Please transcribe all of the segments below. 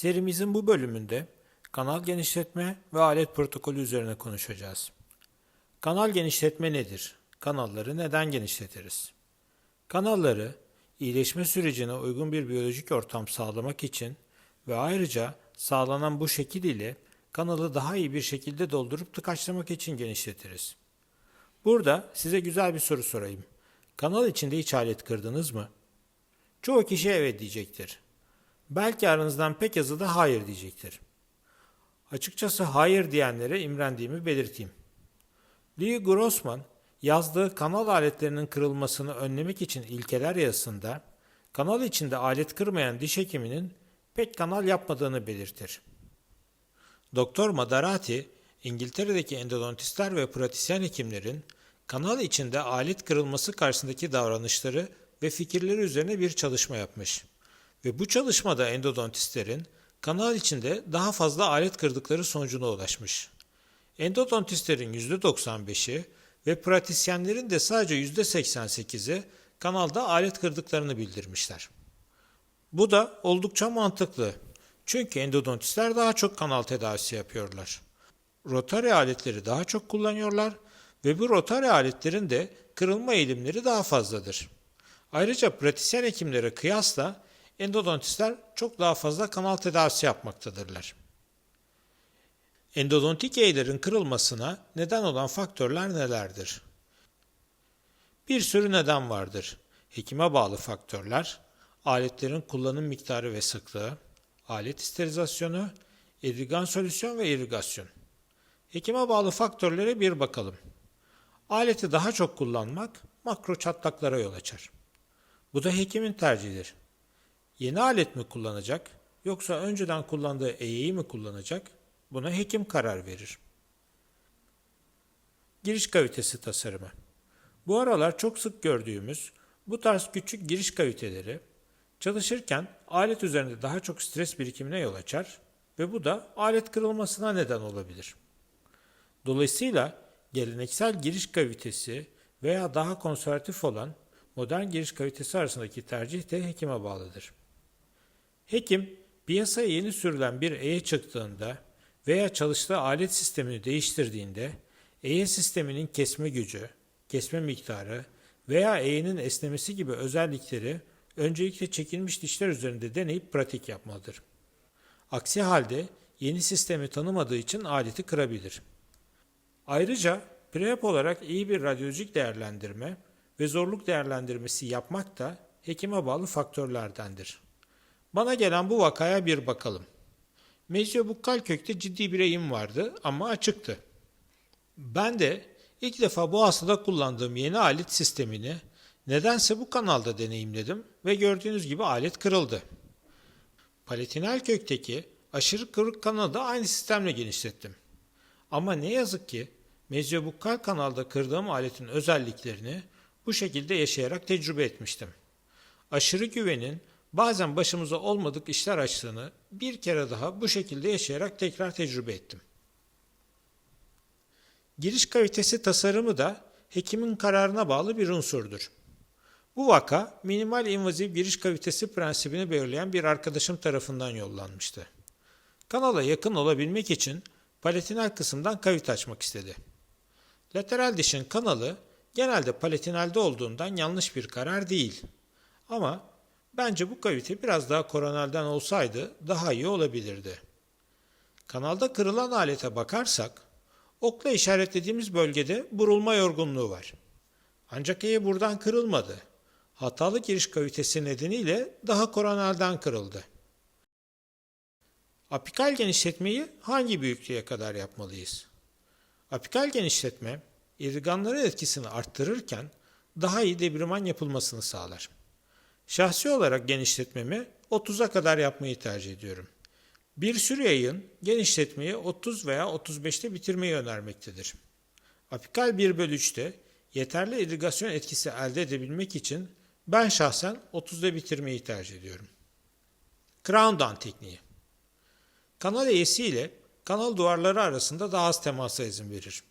Serimizin bu bölümünde kanal genişletme ve alet protokolü üzerine konuşacağız. Kanal genişletme nedir? Kanalları neden genişletiriz? Kanalları iyileşme sürecine uygun bir biyolojik ortam sağlamak için ve ayrıca sağlanan bu şekil ile kanalı daha iyi bir şekilde doldurup tıkaçlamak için genişletiriz. Burada size güzel bir soru sorayım. Kanal içinde hiç alet kırdınız mı? Çoğu kişi evet diyecektir. Belki aranızdan pek azı da hayır diyecektir. Açıkçası hayır diyenlere imrendiğimi belirteyim. Lee Grossman yazdığı kanal aletlerinin kırılmasını önlemek için ilkeler yazısında kanal içinde alet kırmayan diş hekiminin pek kanal yapmadığını belirtir. Doktor Madarati, İngiltere'deki endodontistler ve pratisyen hekimlerin kanal içinde alet kırılması karşısındaki davranışları ve fikirleri üzerine bir çalışma yapmış. Ve bu çalışmada endodontistlerin kanal içinde daha fazla alet kırdıkları sonucuna ulaşmış. Endodontistlerin %95'i ve pratisyenlerin de sadece %88'i kanalda alet kırdıklarını bildirmişler. Bu da oldukça mantıklı. Çünkü endodontistler daha çok kanal tedavisi yapıyorlar. Rotary aletleri daha çok kullanıyorlar ve bu rotary aletlerin de kırılma eğilimleri daha fazladır. Ayrıca pratisyen hekimlere kıyasla endodontistler çok daha fazla kanal tedavisi yapmaktadırlar. Endodontik eğilerin kırılmasına neden olan faktörler nelerdir? Bir sürü neden vardır. Hekime bağlı faktörler, aletlerin kullanım miktarı ve sıklığı, alet sterilizasyonu, irrigan solüsyon ve irrigasyon. Hekime bağlı faktörlere bir bakalım. Aleti daha çok kullanmak makro çatlaklara yol açar. Bu da hekimin tercihidir. Yeni alet mi kullanacak yoksa önceden kullandığı eğeyi mi kullanacak? Buna hekim karar verir. Giriş kavitesi tasarımı. Bu aralar çok sık gördüğümüz bu tarz küçük giriş kaviteleri çalışırken alet üzerinde daha çok stres birikimine yol açar ve bu da alet kırılmasına neden olabilir. Dolayısıyla geleneksel giriş kavitesi veya daha konservatif olan modern giriş kavitesi arasındaki tercih de hekime bağlıdır. Hekim piyasaya yeni sürülen bir EYE çıktığında veya çalıştığı alet sistemini değiştirdiğinde EYE sisteminin kesme gücü, kesme miktarı veya EYE'nin esnemesi gibi özellikleri öncelikle çekilmiş dişler üzerinde deneyip pratik yapmalıdır. Aksi halde yeni sistemi tanımadığı için aleti kırabilir. Ayrıca prep olarak iyi bir radyolojik değerlendirme ve zorluk değerlendirmesi yapmak da hekime bağlı faktörlerdendir. Bana gelen bu vakaya bir bakalım. Mezyobukkal kökte ciddi bir eğim vardı ama açıktı. Ben de ilk defa bu hastada kullandığım yeni alet sistemini nedense bu kanalda deneyimledim ve gördüğünüz gibi alet kırıldı. Palatinal kökteki aşırı kırık kanalı da aynı sistemle genişlettim. Ama ne yazık ki mezyobukkal kanalda kırdığım aletin özelliklerini bu şekilde yaşayarak tecrübe etmiştim. Aşırı güvenin bazen başımıza olmadık işler açtığını bir kere daha bu şekilde yaşayarak tekrar tecrübe ettim. Giriş kavitesi tasarımı da hekimin kararına bağlı bir unsurdur. Bu vaka minimal invaziv giriş kavitesi prensibini belirleyen bir arkadaşım tarafından yollanmıştı. Kanala yakın olabilmek için palatinal kısımdan kavite açmak istedi. Lateral dişin kanalı genelde palatinalde olduğundan yanlış bir karar değil. Ama bence bu kavite biraz daha koronalden olsaydı daha iyi olabilirdi. Kanalda kırılan alete bakarsak, okla işaretlediğimiz bölgede burulma yorgunluğu var. Ancak eğer buradan kırılmadı. Hatalı giriş kavitesi nedeniyle daha koronalden kırıldı. Apikal genişletmeyi hangi büyüklüğe kadar yapmalıyız? Apikal genişletme, irriganların etkisini arttırırken daha iyi debriman yapılmasını sağlar. Şahsi olarak genişletmemi 30'a kadar yapmayı tercih ediyorum. Bir sürü yayın genişletmeyi 30 veya 35'te bitirmeyi önermektedir. Apikal 1 bölü 3'te yeterli irrigasyon etkisi elde edebilmek için ben şahsen 30'da bitirmeyi tercih ediyorum. Crown down tekniği. Kanal eğisi ile kanal duvarları arasında daha az temasa izin verir.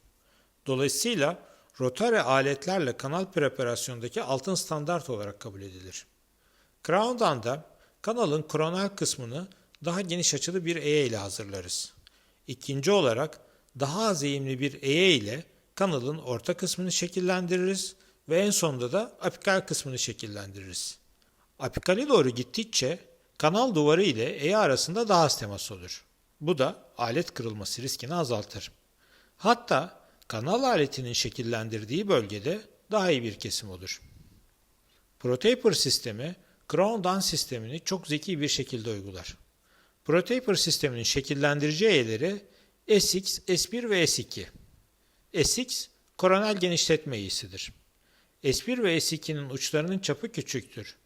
Dolayısıyla rotary aletlerle kanal preparasyondaki altın standart olarak kabul edilir. Crown down'da kanalın kronal kısmını daha geniş açılı bir eye ile hazırlarız. İkinci olarak daha az eğimli bir eye ile kanalın orta kısmını şekillendiririz ve en sonunda da apikal kısmını şekillendiririz. Apikale doğru gittikçe kanal duvarı ile eye arasında daha az temas olur. Bu da alet kırılması riskini azaltır. Hatta kanal aletinin şekillendirdiği bölgede daha iyi bir kesim olur. ProTaper sistemi Crown Down sistemini çok zeki bir şekilde uygular. ProTaper sisteminin şekillendirici eğeleri SX, S1 ve S2. SX koronel genişletme eğisidir. S1 ve S2'nin uçlarının çapı küçüktür.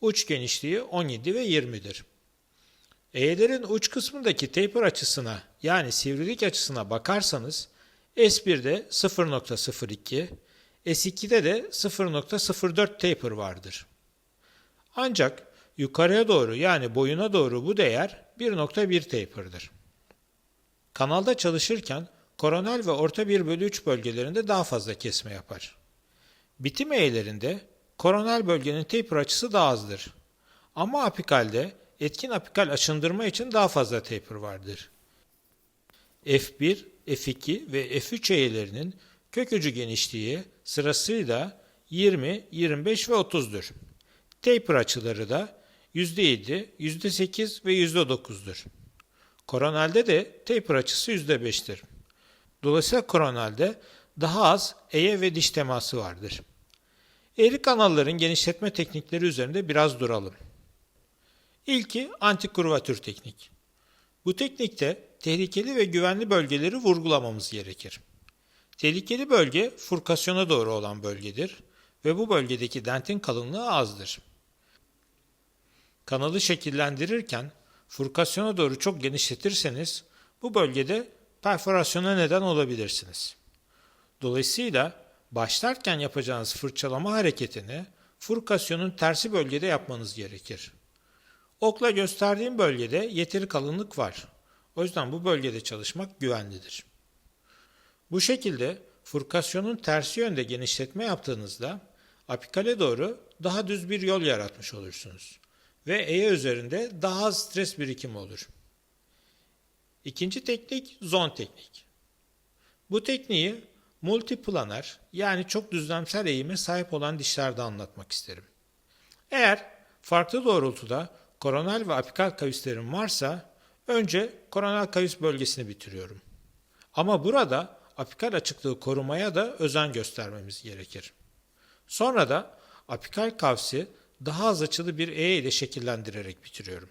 Uç genişliği 17 ve 20'dir. Eğelerin uç kısmındaki taper açısına yani sivrilik açısına bakarsanız S1'de 0.02, S2'de de 0.04 taper vardır. Ancak yukarıya doğru yani boyuna doğru bu değer 1.1 taper'dır. Kanalda çalışırken koronal ve orta 1 bölü 3 bölgelerinde daha fazla kesme yapar. Bitim eğelerinde koronal bölgenin taper açısı daha azdır. Ama apikalde etkin apikal aşındırma için daha fazla taper vardır. F1, F2 ve F3 eğelerinin kök ucu genişliği sırasıyla 20, 25 ve 30'dur. Taper açıları da %7, %8 ve %9'dur. Koronalde de taper açısı %5'tir. Dolayısıyla koronalde daha az eye ve diş teması vardır. Eğri kanalların genişletme teknikleri üzerinde biraz duralım. İlki antikurvatür teknik. Bu teknikte tehlikeli ve güvenli bölgeleri vurgulamamız gerekir. Tehlikeli bölge furkasyona doğru olan bölgedir ve bu bölgedeki dentin kalınlığı azdır. Kanalı şekillendirirken furkasyona doğru çok genişletirseniz bu bölgede perforasyona neden olabilirsiniz. Dolayısıyla başlarken yapacağınız fırçalama hareketini furkasyonun tersi bölgede yapmanız gerekir. Okla gösterdiğim bölgede yeteri kalınlık var. O yüzden bu bölgede çalışmak güvenlidir. Bu şekilde furkasyonun tersi yönde genişletme yaptığınızda apikale doğru daha düz bir yol yaratmış olursunuz ve eye üzerinde daha az stres birikimi olur. İkinci teknik zon teknik. Bu tekniği multiplanar yani çok düzlemsel eğime sahip olan dişlerde anlatmak isterim. Eğer farklı doğrultuda koronal ve apikal kavislerim varsa önce koronal kavis bölgesini bitiriyorum. Ama burada apikal açıklığı korumaya da özen göstermemiz gerekir. Sonra da apikal kavsi daha az açılı bir E ile şekillendirerek bitiriyorum.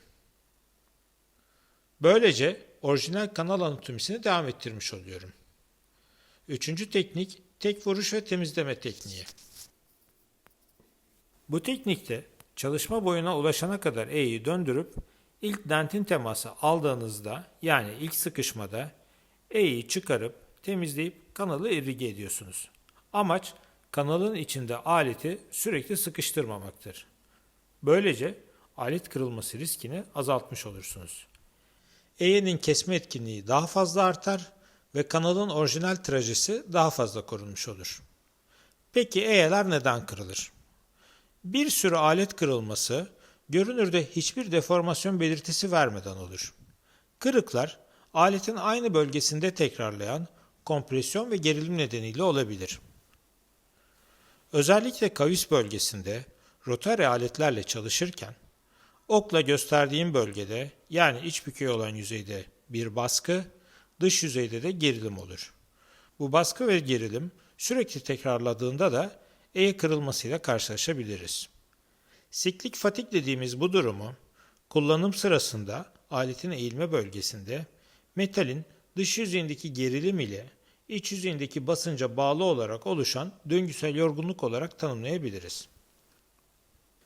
Böylece orijinal kanal anatomisini devam ettirmiş oluyorum. Üçüncü teknik tek vuruş ve temizleme tekniği. Bu teknikte çalışma boyuna ulaşana kadar E'yi döndürüp ilk dentin teması aldığınızda yani ilk sıkışmada E'yi çıkarıp temizleyip kanalı irrige ediyorsunuz. Amaç kanalın içinde aleti sürekli sıkıştırmamaktır. Böylece alet kırılması riskini azaltmış olursunuz. E'nin kesme etkinliği daha fazla artar ve kanalın orijinal trajesi daha fazla korunmuş olur. Peki E'ler neden kırılır? Bir sürü alet kırılması görünürde hiçbir deformasyon belirtisi vermeden olur. Kırıklar aletin aynı bölgesinde tekrarlayan kompresyon ve gerilim nedeniyle olabilir. Özellikle kavis bölgesinde rotary aletlerle çalışırken okla gösterdiğim bölgede yani iç bükey olan yüzeyde bir baskı, dış yüzeyde de gerilim olur. Bu baskı ve gerilim sürekli tekrarladığında da E kırılmasıyla karşılaşabiliriz. Siklik fatik dediğimiz bu durumu kullanım sırasında aletin eğilme bölgesinde metalin dış yüzeyindeki gerilim ile iç yüzeyindeki basınca bağlı olarak oluşan döngüsel yorgunluk olarak tanımlayabiliriz.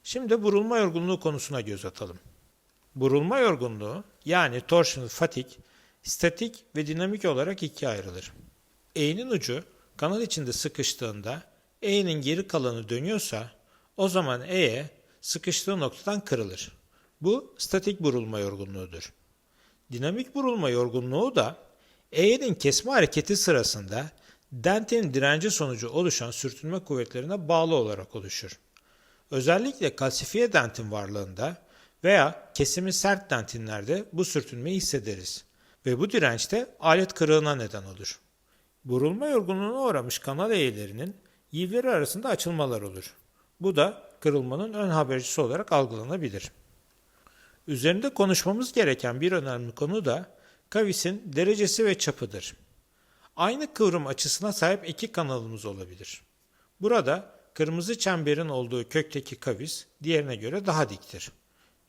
Şimdi burulma yorgunluğu konusuna göz atalım. Burulma yorgunluğu yani torsional fatigue statik ve dinamik olarak ikiye ayrılır. E'nin ucu kanal içinde sıkıştığında E'nin geri kalanı dönüyorsa o zaman E sıkıştığı noktadan kırılır. Bu statik burulma yorgunluğudur. Dinamik burulma yorgunluğu da E'nin kesme hareketi sırasında dentin direnci sonucu oluşan sürtünme kuvvetlerine bağlı olarak oluşur. Özellikle kalsifiye dentin varlığında Veya kesimi sert dentinlerde bu sürtünmeyi hissederiz ve bu direnç de alet kırığına neden olur. Burulma yorgunluğuna uğramış kanal eğelerinin yivleri arasında açılmalar olur. Bu da kırılmanın ön habercisi olarak algılanabilir. Üzerinde konuşmamız gereken bir önemli konu da kavisin derecesi ve çapıdır. Aynı kıvrım açısına sahip iki kanalımız olabilir. Burada kırmızı çemberin olduğu kökteki kavis diğerine göre daha diktir.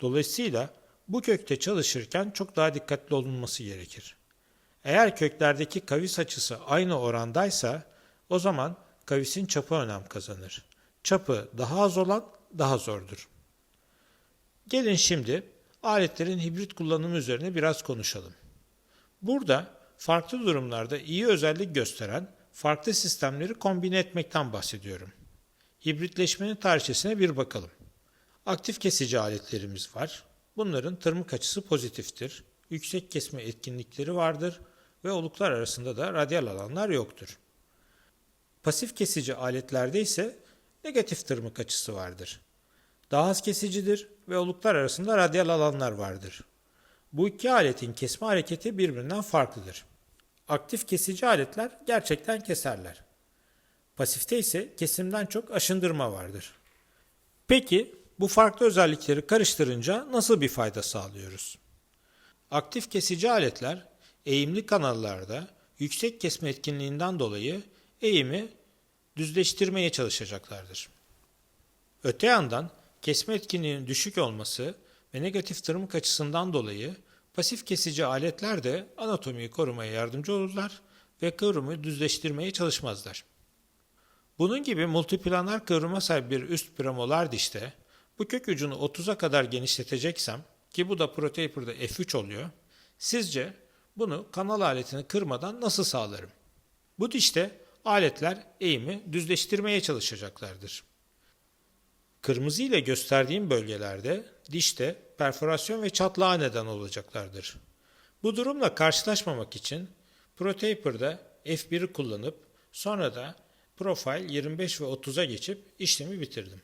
Dolayısıyla bu kökte çalışırken çok daha dikkatli olunması gerekir. Eğer köklerdeki kavis açısı aynı orandaysa o zaman kavisin çapı önem kazanır. Çapı daha az olan daha zordur. Gelin şimdi aletlerin hibrit kullanımı üzerine biraz konuşalım. Burada farklı durumlarda iyi özellik gösteren farklı sistemleri kombine etmekten bahsediyorum. Hibritleşmenin tarihçesine bir bakalım. Aktif kesici aletlerimiz var. Bunların tırmık açısı pozitiftir. Yüksek kesme etkinlikleri vardır ve oluklar arasında da radyal alanlar yoktur. Pasif kesici aletlerde ise negatif tırmık açısı vardır. Daha az kesicidir ve oluklar arasında radyal alanlar vardır. Bu iki aletin kesme hareketi birbirinden farklıdır. Aktif kesici aletler gerçekten keserler. Pasifte ise kesimden çok aşındırma vardır. Peki bu farklı özellikleri karıştırınca nasıl bir fayda sağlıyoruz? Aktif kesici aletler eğimli kanallarda yüksek kesme etkinliğinden dolayı eğimi düzleştirmeye çalışacaklardır. Öte yandan kesme etkinliğinin düşük olması ve negatif tırmık açısından dolayı pasif kesici aletler de anatomiyi korumaya yardımcı olurlar ve kıvrımı düzleştirmeye çalışmazlar. Bunun gibi multiplanar kıvrıma sahip bir üst premolar dişte bu kök ucunu 30'a kadar genişleteceksem ki bu da ProTaper'da F3 oluyor. Sizce bunu kanal aletini kırmadan nasıl sağlarım? Bu dişte aletler eğimi düzleştirmeye çalışacaklardır. Kırmızı ile gösterdiğim bölgelerde dişte perforasyon ve çatlağa neden olacaklardır. Bu durumla karşılaşmamak için ProTaper'da F1'i kullanıp sonra da Profile 25 ve 30'a geçip işlemi bitirdim.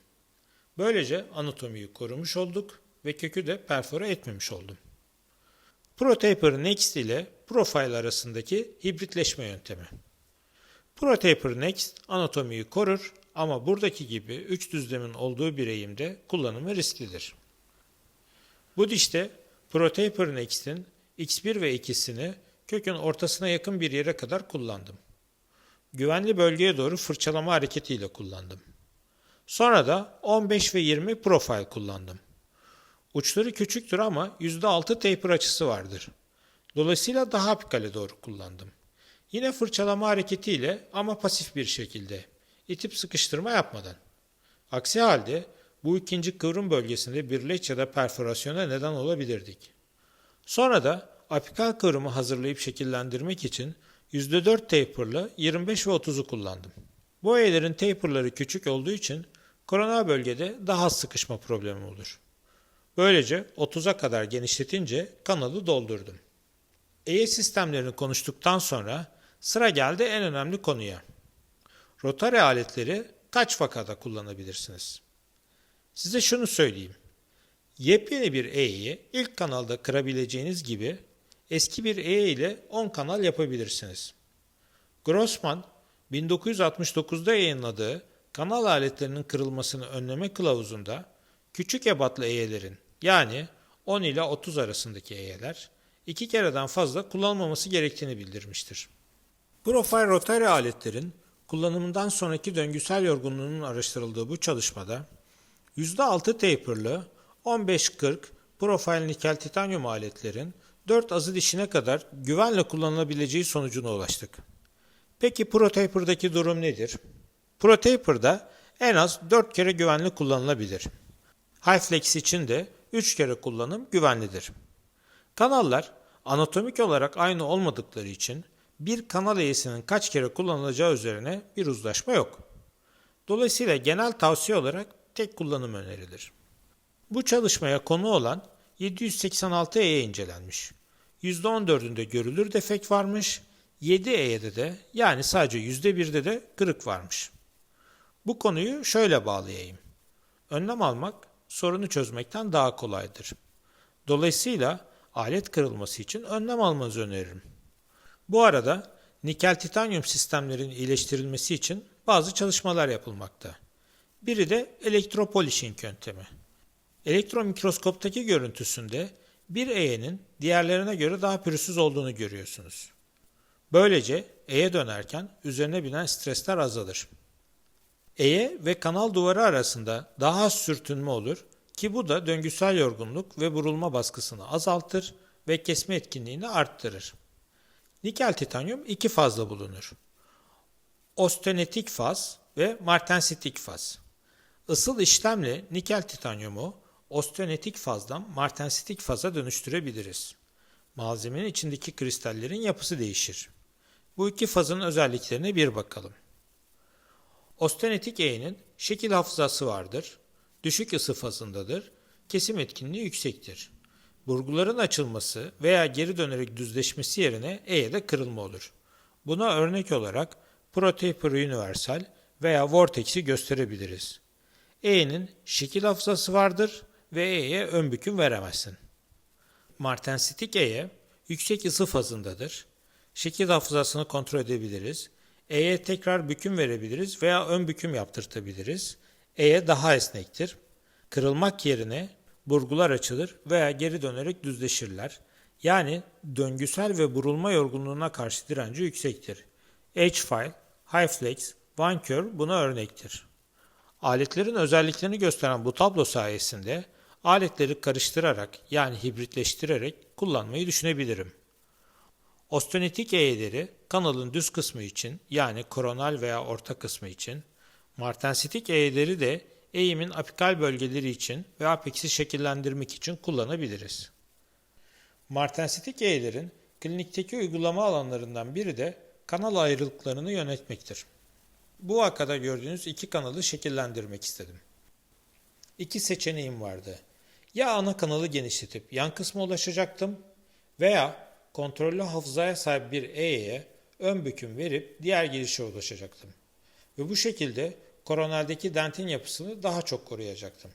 Böylece anatomiyi korumuş olduk ve kökü de perfore etmemiş oldum. ProTaper Next ile Profile arasındaki hibritleşme yöntemi. ProTaper Next anatomiyi korur ama buradaki gibi 3 düzlemin olduğu bir eğimde kullanımı risklidir. Bu dişte ProTaper Next'in X1 ve 2'sini kökün ortasına yakın bir yere kadar kullandım. Güvenli bölgeye doğru fırçalama hareketiyle kullandım. Sonra da 15 ve 20 profil kullandım. Uçları küçüktür ama %6 taper açısı vardır. Dolayısıyla daha apikale doğru kullandım. Yine fırçalama hareketiyle ama pasif bir şekilde. İtip sıkıştırma yapmadan. Aksi halde bu ikinci kıvrım bölgesinde bir leç ya da perforasyona neden olabilirdik. Sonra da apikal kıvrımı hazırlayıp şekillendirmek için %4 taperlı 25 ve 30'u kullandım. Bu eğelerin taperları küçük olduğu için koronar bölgede daha az sıkışma problemi olur. Böylece 30'a kadar genişletince kanalı doldurdum. Eğe sistemlerini konuştuktan sonra sıra geldi en önemli konuya. Rotary aletleri kaç vakada kullanabilirsiniz? Size şunu söyleyeyim. Yepyeni bir E'yi ilk kanalda kırabileceğiniz gibi eski bir E ile 10 kanal yapabilirsiniz. Grossman 1969'da yayınladığı kanal aletlerinin kırılmasını önleme kılavuzunda küçük ebatlı eğelerin yani 10 ile 30 arasındaki eğeler iki kereden fazla kullanılmaması gerektiğini bildirmiştir. Profile rotary aletlerin kullanımından sonraki döngüsel yorgunluğunun araştırıldığı bu çalışmada %6 taperlı 15-40 profil nikel titanyum aletlerin 4 azı dişine kadar güvenle kullanılabileceği sonucuna ulaştık. Peki ProTaper'daki durum nedir? ProTaper'da en az 4 kere güvenli kullanılabilir. HighFlex için de 3 kere kullanım güvenlidir. Kanallar anatomik olarak aynı olmadıkları için bir kanal eğrisinin kaç kere kullanılacağı üzerine bir uzlaşma yok. Dolayısıyla genel tavsiye olarak tek kullanım önerilir. Bu çalışmaya konu olan 786 E'ye incelenmiş. %14'ünde görülür defekt varmış, 7 E'de de yani sadece %1'de de kırık varmış. Bu konuyu şöyle bağlayayım. Önlem almak sorunu çözmekten daha kolaydır. Dolayısıyla alet kırılması için önlem almanızı öneririm. Bu arada nikel titanyum sistemlerin iyileştirilmesi için bazı çalışmalar yapılmakta. Biri de elektropolishing yöntemi. Elektron mikroskoptaki görüntüsünde bir eğenin diğerlerine göre daha pürüzsüz olduğunu görüyorsunuz. Böylece eğe dönerken üzerine binen stresler azalır. Eğe ve kanal duvarı arasında daha az sürtünme olur ki bu da döngüsel yorgunluk ve burulma baskısını azaltır ve kesme etkinliğini arttırır. Nikel titanyum iki fazla bulunur. Ostenetik faz ve martensitik faz. Isıl işlemle nikel titanyumu ostenetik fazdan martensitik faza dönüştürebiliriz. Malzemenin içindeki kristallerin yapısı değişir. Bu iki fazın özelliklerine bir bakalım. Ostenetik eğinin şekil hafızası vardır, düşük ısı fazındadır, kesim etkinliği yüksektir. Burguların açılması veya geri dönerek düzleşmesi yerine E'de kırılma olur. Buna örnek olarak Protaper Universal veya Vortex'i gösterebiliriz. E'nin şekil hafızası vardır ve E'ye ön büküm veremezsin. Martensitik E'ye yüksek ısı fazındadır. Şekil hafızasını kontrol edebiliriz. E'ye tekrar büküm verebiliriz veya ön büküm yaptırtabiliriz. E'ye daha esnektir. Kırılmak yerine burgular açılır veya geri dönerek düzleşirler. Yani döngüsel ve burulma yorgunluğuna karşı direnci yüksektir. H-File, Highflex, OneCurve buna örnektir. Aletlerin özelliklerini gösteren bu tablo sayesinde aletleri karıştırarak yani hibritleştirerek kullanmayı düşünebilirim. Ostenetik eğeleri kanalın düz kısmı için yani koronal veya orta kısmı için, martensitik eğeleri de eğimin apikal bölgeleri için ve apex'i şekillendirmek için kullanabiliriz. Martensitik eğelerin klinikteki uygulama alanlarından biri de kanal ayrılıklarını yönetmektir. Bu vakada gördüğünüz iki kanalı şekillendirmek istedim. İki seçeneğim vardı. Ya ana kanalı genişletip yan kısma ulaşacaktım veya kontrollü hafızaya sahip bir E'ye ön büküm verip diğer girişe ulaşacaktım. Ve bu şekilde koronaldeki dentin yapısını daha çok koruyacaktım.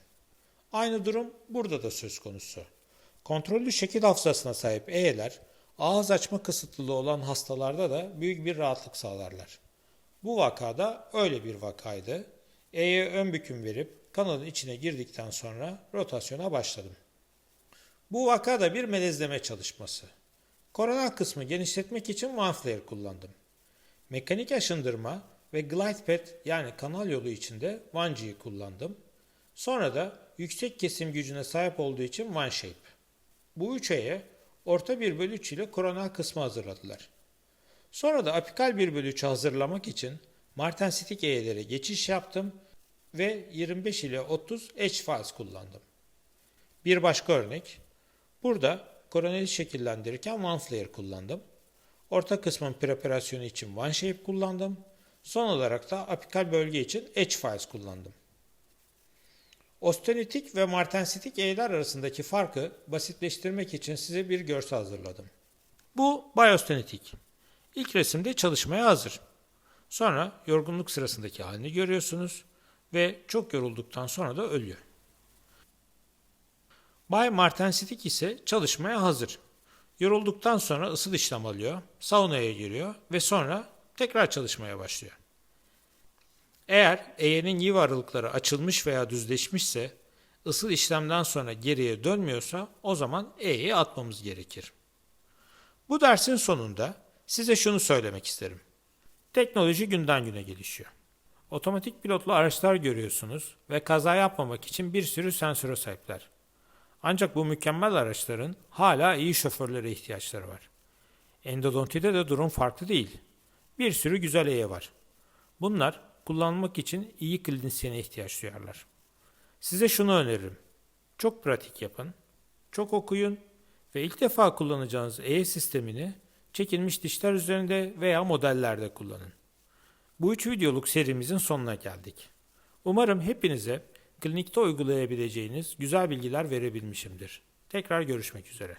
Aynı durum burada da söz konusu. Kontrollü şekil hafızasına sahip E'ler ağız açma kısıtlılığı olan hastalarda da büyük bir rahatlık sağlarlar. Bu vakada öyle bir vakaydı. E'ye ön büküm verip kanalın içine girdikten sonra rotasyona başladım. Bu vakada bir melezleme çalışması. Koronal kısmı genişletmek için one flare kullandım. Mekanik aşındırma ve glide pad yani kanal yolu içinde one G'yi kullandım. Sonra da yüksek kesim gücüne sahip olduğu için one shape. Bu üç E'ye orta 1 bölü 3 ile koronal kısmı hazırladılar. Sonra da apikal 1 bölü 3'ü hazırlamak için martensitik E'lere geçiş yaptım ve 25 ile 30 H files kullandım. Bir başka örnek. Burada koroneli şekillendirirken one flare kullandım. Orta kısmın preparasyonu için one shape kullandım. Son olarak da apikal bölge için H files kullandım. Ostenetik ve martensitik eğiler arasındaki farkı basitleştirmek için size bir görsel hazırladım. Bu biostenetik. İlk resimde çalışmaya hazır. Sonra yorgunluk sırasındaki halini görüyorsunuz ve çok yorulduktan sonra da ölüyor. Bay Martensitik ise çalışmaya hazır. Yorulduktan sonra ısıl işlem alıyor, saunaya giriyor ve sonra tekrar çalışmaya başlıyor. Eğer eğenin yiv aralıkları açılmış veya düzleşmişse, ısıl işlemden sonra geriye dönmüyorsa o zaman E'yi atmamız gerekir. Bu dersin sonunda size şunu söylemek isterim. Teknoloji günden güne gelişiyor. Otomatik pilotlu araçlar görüyorsunuz ve kaza yapmamak için bir sürü sensöre sahipler. Ancak bu mükemmel araçların hala iyi şoförlere ihtiyaçları var. Endodontide de durum farklı değil. Bir sürü güzel eğe var. Bunlar kullanmak için iyi klinisyene ihtiyaç duyarlar. Size şunu öneririm. Çok pratik yapın, çok okuyun ve ilk defa kullanacağınız E sistemini çekilmiş dişler üzerinde veya modellerde kullanın. Bu üç videoluk serimizin sonuna geldik. Umarım hepinize klinikte uygulayabileceğiniz güzel bilgiler verebilmişimdir. Tekrar görüşmek üzere.